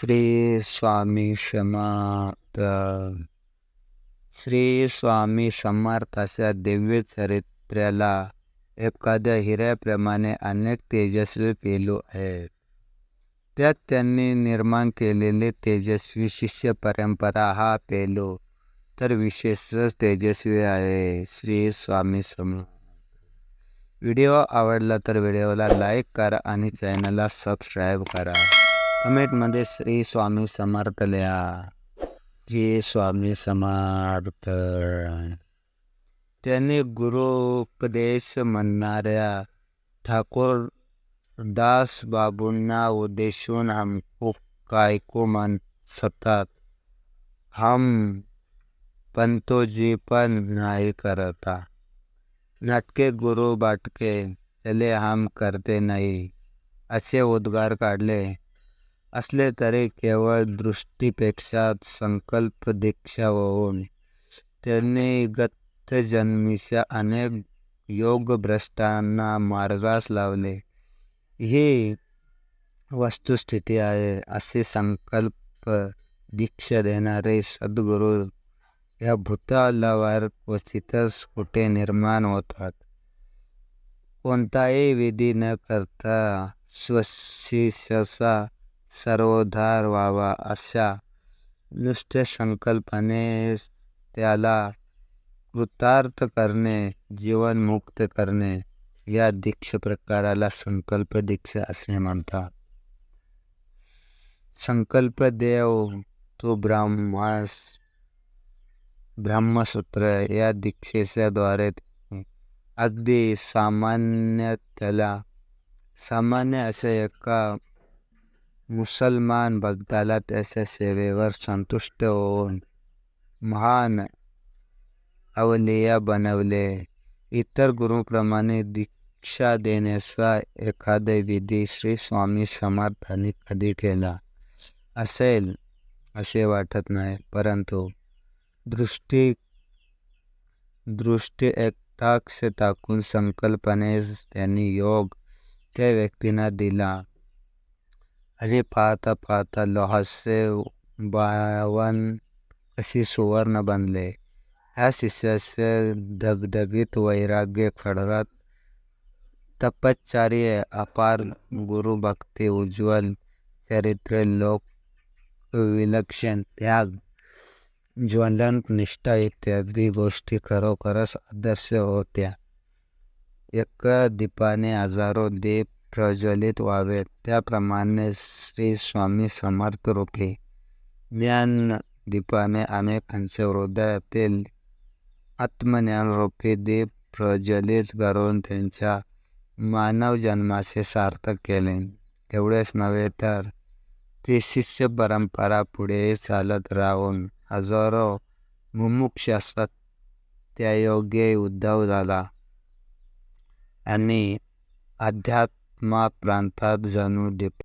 श्री स्वामी समर्थ श्री स्वामी समर्थाच्या दिव्य चरित्र्याला एखाद्या हिऱ्याप्रमाणे अनेक तेजस्वी पेलू आहेत. त्यात त्यांनी निर्माण केलेले तेजस्वी शिष्य परंपरा हा पेलो तर विशेषच तेजस्वी आहे. श्री स्वामी समर्थ. व्हिडिओ आवडला तर व्हिडिओला लाईक करा आणि चॅनलला सबस्क्राईब करा. कमेंटमध्ये श्री स्वामी समर्थ लिहा श्री स्वामी समर्थ त्यांनी गुरुपदेश म्हणणाऱ्या ठाकूर दास बाबूंना उद्देशून हमको कायको म्हण सतात हम पंतोजी पण नाही करता नाटके गुरु बाटके चले हम करते नाही असे उद्गार काढले असले तरी केवळ दृष्टीपेक्षा संकल्प दीक्षा होऊन त्यांनी गतजन्मीच्या अनेक योगभ्रष्टांना मार्गास लावले. ही वस्तुस्थिती आहे असे संकल्प दीक्षा देणारे सद्गुरू या भूतालावर क्वचितच कुठे निर्माण होतात. कोणताही विधी न करता स्वशिष्याचा सर्वोद्धार व्हावा अशा नुसत्या संकल्पाने त्याला कृतार्थ करणे जीवनमुक्त करणे या दीक्षा प्रकाराला संकल्प दीक्षा असे म्हणतात. संकल्प देव तो ब्राह्मस, ब्रह्मसूत्र या दीक्षेच्या द्वारे अगदी सामान्य त्याला सामान्य अशा एका मुसलमान भक्ताला त्याच्या सेवेवर संतुष्ट हो महान अवलिया बनवले। इतर गुरुप्रमाणे दीक्षा देण्याचा एखादा विधी श्री स्वामी समर्थांनी कधी केला असेल असे वाटत नाही, परंतु दृष्टी दृष्टी एकटाक्ष टाकून संकल्पनेस त्यांनी योग त्या व्यक्तींना दिला. ಅರೆ ಪಾತ ಪಾತ ಲೊಹಸ್ಸೆ ಬಾವನಸಿ बन ले ಆ ಶಿಷ್ಯಸ್ಯ धगधगित वैराग्य खड़गा तपचार्य अपार गुरु भक्ति उज्ज्वल चरित्र लोक विलक्षण त्याग। ज्वलन निष्ठा इत्यादि गोष्टी खरोखरच आदर्श होत्या। एक दीपाने हजारो दीप प्रज्वलित व्हावेत. त्याप्रमाणे श्री स्वामी समर्थ रूपी ज्ञान दीपाने अनेकांच्या हृदयातील आत्मज्ञानरूपी दीप प्रज्वलित करून त्यांच्या मानव जन्माचे सार्थक केले. एवढेच नव्हे तर ती शिष्य परंपरा पुढे चालत राहून हजारो मुमुक्ष असतात त्या योग्य उद्धव झाला आणि अध्यात्म Ma prends pas besoin de